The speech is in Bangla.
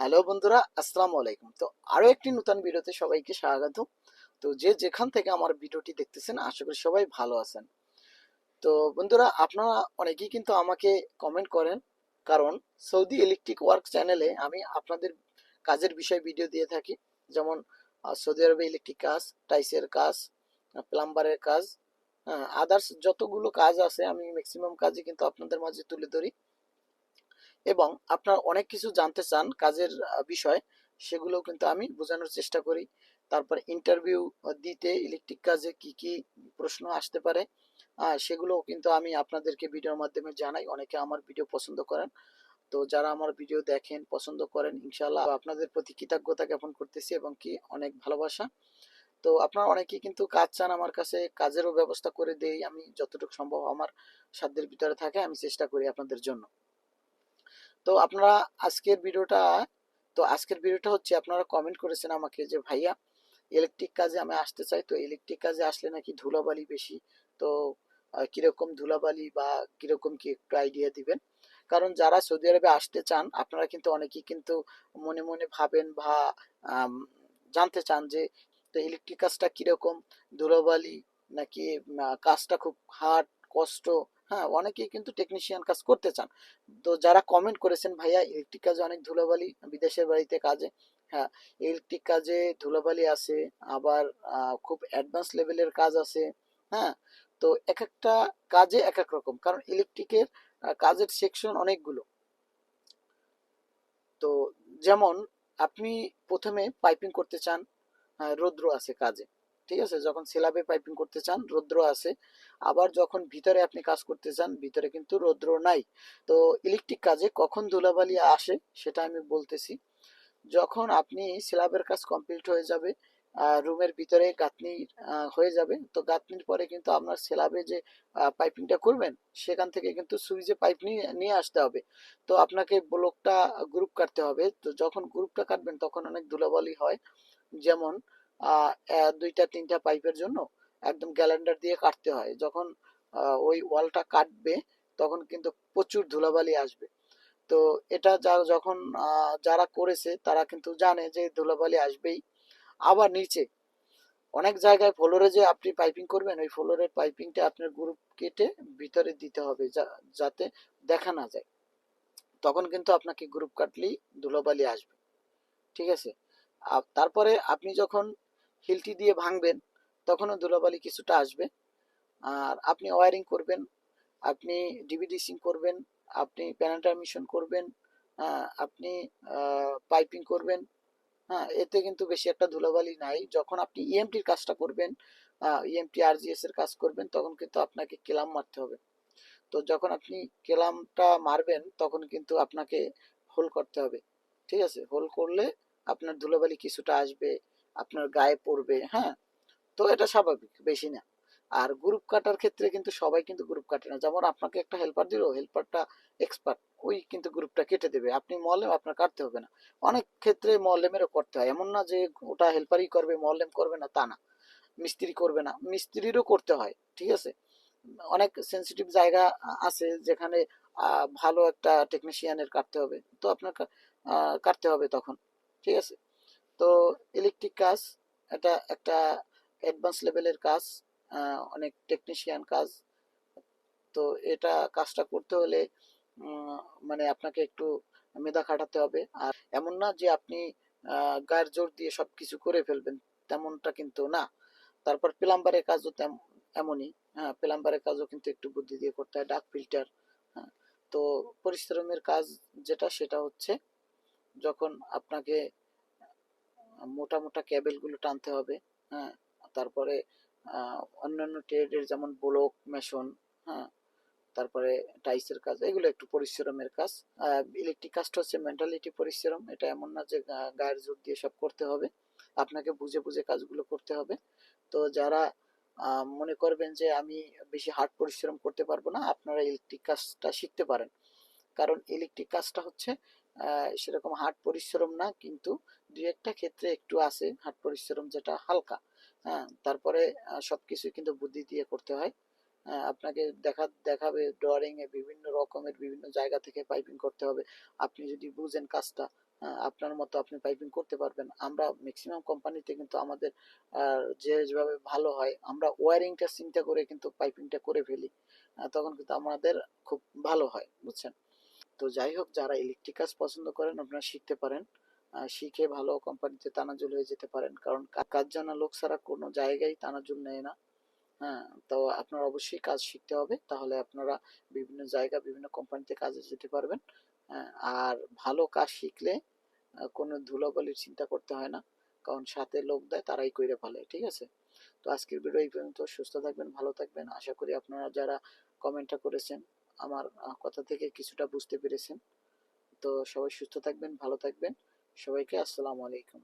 হ্যালো বন্ধুরা, আসসালামু আলাইকুম। তো আরও একটি নতুন ভিডিওতে সবাইকে স্বাগত। তো যে যেখান থেকে আমার ভিডিওটি দেখতেছেন, আশা করি সবাই ভালো আছেন। তো বন্ধুরা, আপনারা অনেকেই কিন্তু আমাকে কমেন্ট করেন, কারণ সৌদি ইলেকট্রিক ওয়ার্ক চ্যানেলে আমি আপনাদের কাজের বিষয়ে ভিডিও দিয়ে থাকি। যেমন সৌদি আরবে ইলেকট্রিক কাজ, টাইসের কাজ, প্লাম্বারের কাজ আদার্স যতগুলো কাজ আছে, আমি ম্যাক্সিমাম কাজই কিন্তু আপনাদের মাঝে তুলে ধরি। এবং আপনার অনেক কিছু জানতে চান কাজের বিষয় সেগুলো কিন্তু আমি বোঝানোর চেষ্টা করি। তারপর ইন্টারভিউ দিতে ইলেকট্রিক কাজে কি কি প্রশ্ন আসতে পারে সেগুলো কিন্তু আমি আপনাদেরকে ভিডিওর মাধ্যমে জানাই। অনেকে আমার ভিডিও পছন্দ করেন। তো যারা আমার ভিডিও দেখেন, পছন্দ করেন ইনশাল্লাহ আপনাদের প্রতি কৃতজ্ঞতা জ্ঞাপন করতেছি এবং কি অনেক ভালোবাসা। তো আপনারা অনেকেই কিন্তু কাজ চান আমার কাছে, কাজেরও ব্যবস্থা করে দেই। আমি যতটুকু সম্ভব আমার সাধ্যের ভিতরে থাকে, আমি চেষ্টা করি আপনাদের জন্য। তো আপনারা আজকের ভিডিওটা, তো আজকের ভিডিওটা হচ্ছে আপনারা কমেন্ট করেছেন আমাকে যে, ভাইয়া ইলেকট্রিক কাজে আমি আসতে চাই, তো ইলেকট্রিক কাজে আসলে নাকি ধুলাবালি বেশি? তো কীরকম ধুলাবালি বা কীরকম কি একটু আইডিয়া দিবেন? কারণ যারা সৌদি আরবে আসতে চান, আপনারা কিন্তু অনেকেই কিন্তু মনে মনে ভাবেন বা জানতে চান যে, তো ইলেকট্রিক কাজটা কীরকম? ধুলাবালি নাকি কাজটা খুব হার্ড কষ্ট হ্যাঁ অনেকেই কিন্তু টেকনিশিয়ান কাজ করতে চান। তো যারা কমেন্ট করেছেন ভাইয়া ইলেকট্রিক কাজে অনেক ধুলাবালি বিদেশের বাড়িতে কাজে। হ্যাঁ ইলেকট্রিক কাজে ধুলাবালি আছে আবার খুব অ্যাডভান্স লেভেলের কাজ আছে। হ্যাঁ তো এক একটা কাজে এক এক রকম কারণ ইলেকট্রিকের কাজের সেকশন অনেকগুলো। তো যেমন আপনি প্রথমে পাইপিং করতে চান আহ, রৌদ্র আছে কাজে। ঠিক আছে? যখন স্ল্যাবে পাইপিং করতে চান, রৌদ্র আছে। আবার যখন ভিতরে আপনি কাজ করতে চান, ভিতরে কিন্তু রৌদ্র নাই। তো ইলেকট্রিক কাজে কখন ধুলাবালি আসে সেটা আমি বলতেছি। যখন আপনি স্ল্যাবের কাজ কমপ্লিট হয়ে যাবে রুমের ভিতরে গাঁথনি হয়ে যাবে, তো গাঁথনির পরে কিন্তু আপনার স্ল্যাবে যে পাইপিংটা করবেন, সেখান থেকে কিন্তু সুইচে পাইপ নিয়ে আসতে হবে। তো আপনাকে ব্লকটা গ্রুপ কাটতে হবে। তো যখন গ্রুপটা কাটবেন, তখন অনেক ধুলাবালি হয়। যেমন দুইটা, তিনটা পাইপের জন্য একদম ক্যালেন্ডার দিয়ে কাটতে হয়। যখন ওই ওয়ালটা কাটবে তখন কিন্তু প্রচুর ধুলাবালি আসবে। তো এটা যা, যখন যারা করেছে তারা কিন্তু জানে যে ধুলাবালি আসবেই। আবার নিচে অনেক জায়গায় ফ্লোরে যে আপনি পাইপিং করবেন, ওই ফ্লোরের পাইপিংটা আপনার গ্রুপ কেটে ভিতরে দিতে হবে যাতে দেখা না যায়। তখন কিন্তু আপনাকে গ্রুপ কাটলেই ধুলোবালি আসবে। ঠিক আছে? তারপরে আপনি যখন হিলটি দিয়ে ভাঙবেন তখনও ধুলোবালি কিছুটা আসবে। আর আপনি ওয়ারিং করবেন আপনি ডিভিডিসিং করবেন আপনি প্যানেল মিশন করবেন আহ, আপনি পাইপিং করবেন হ্যাঁ এতে কিন্তু বেশি একটা ধুলাবালি নাই। যখন আপনি ইএমটির কাজটা করবেন ইএমটি আরজিএস এর কাজ করবেন তখন কিন্তু আপনাকে কেলাম মারতে হবে। তো যখন আপনি কেলামটা মারবেন তখন কিন্তু আপনাকে হোল করতে হবে। ঠিক আছে? হোল করলে আপনার ধুলাবালি কিছুটা আসবে আপনার গায়ে পড়বে হ্যাঁ? তো এটা স্বাভাবিক, বেশি না। আর গ্রুপ কাটার ক্ষেত্রে কিন্তু সবাই কিন্তু গ্রুপ কাটে না। যেমন আপনাকে একটা হেল্পার দিল হেল্পারটা এক্সপার্ট ওই কিন্তু গ্রুপটা কেটে দেবে। আপনি মলেম, আপনার কাটতে হবে না। অনেক ক্ষেত্রে মলেমেরও করতে হয়। এমন না যে ওটা হেল্পারই করবে, মলেম করবে না, তা না। মিস্ত্রি করবে না। মিস্ত্রিরও করতে হয়, ঠিক আছে? অনেক সেন্সিটিভ জায়গা আছে যেখানে ভালো একটা টেকনিশিয়ানের কাটতে হবে। তো আপনার কাটতে হবে তখন, ঠিক আছে? তো ইলেকট্রিক কাজ এটা একটা অ্যাডভান্স লেভেলের কাজ অনেক টেকনিশিয়ান কাজ। তো এটা কাজটা করতে হলে মানে আপনাকে একটু মেধা খাটাতে হবে। আর এমন না যে আপনি গায়ের জোর দিয়ে সবকিছু করে ফেলবেন, তেমনটা কিন্তু না। তারপর প্লাম্বারের কাজও এমনই হ্যাঁ প্লাম্বারের কাজও কিন্তু একটু বুদ্ধি দিয়ে করতে হয় ডাক ফিল্টার হ্যাঁ। তো পরিশ্রমের কাজ যেটা, সেটা হচ্ছে যখন আপনাকে মোটা মোটা ক্যাবেলগুলো টানতে হবে হ্যাঁ। তারপরে অন্যান্য ট্রেডের যেমন ব্লক মেশন হ্যাঁ। তারপরে টাইসের কাজ, এগুলো একটু পরিশ্রমের কাজ। ইলেকট্রিক কাজটা হচ্ছে মেন্টালিটি পরিশ্রম, এটা এমন না যে গায়ের জোর দিয়ে সব করতে হবে। আপনাকে বুঝে বুঝে কাজগুলো করতে হবে। তো যারা মনে করবেন যে আমি বেশি হার্ড পরিশ্রম করতে পারব না, আপনারা ইলেকট্রিক কাজটা শিখতে পারেন। কারণ ইলেকট্রিক কাজটা হচ্ছে সেরকম হার্ড পরিশ্রম না কিন্তু দুই একটা ক্ষেত্রে একটু আছে হার্ড পরিশ্রম যেটা হালকা। হ্যাঁ তারপরে সবকিছু কিন্তু বুদ্ধি দিয়ে করতে হয়। আপনাকে দেখা দেখাবে ড্রয়িং এ বিভিন্ন রকমের বিভিন্ন জায়গা থেকে পাইপিং করতে হবে। আপনি যদি বুঝেন কাজটা আহ, আপনার মতো আপনি পাইপিং করতে পারবেন। আমরা ম্যাক্সিমাম কোম্পানিতে কিন্তু আমাদের যে যেভাবে ভালো হয় আমরা ওয়ারিংটা চিন্তা করে কিন্তু পাইপিংটা করে ফেলি। তখন কিন্তু আমাদের খুব ভালো হয় বুঝছেন? তো যাই হোক যারা ইলেকট্রিক কাজ পছন্দ করেন আপনারা শিখতে পারেন। শিখে ভালো কোম্পানিতে তানাজুল হয়ে যেতে পারেন। কারণ কাজ জানা লোক ছাড়া কোনো জায়গায় তানাজুল নেয় না। হ্যাঁ তো আপনার অবশ্যই কাজ শিখতে হবে। তাহলে আপনারা বিভিন্ন জায়গা বিভিন্ন কোম্পানিতে কাজে যেতে পারবেন। হ্যাঁ, আর ভালো কাজ শিখলে কোনো ধুলোবালির চিন্তা করতে হয় না। কারণ সাথে লোক দেয় তারাই কইরে ফেলে ঠিক আছে? তো আজকের ভিডিও এই পর্যন্ত। সুস্থ থাকবেন ভালো থাকবেন। আশা করি আপনারা যারা কমেন্টটা করেছেন আমার কথা থেকে কিছুটা বুঝতে পেরেছেন। তো সবাই সুস্থ থাকবেন, ভালো থাকবেন। সবাইকে আসসালামু আলাইকুম।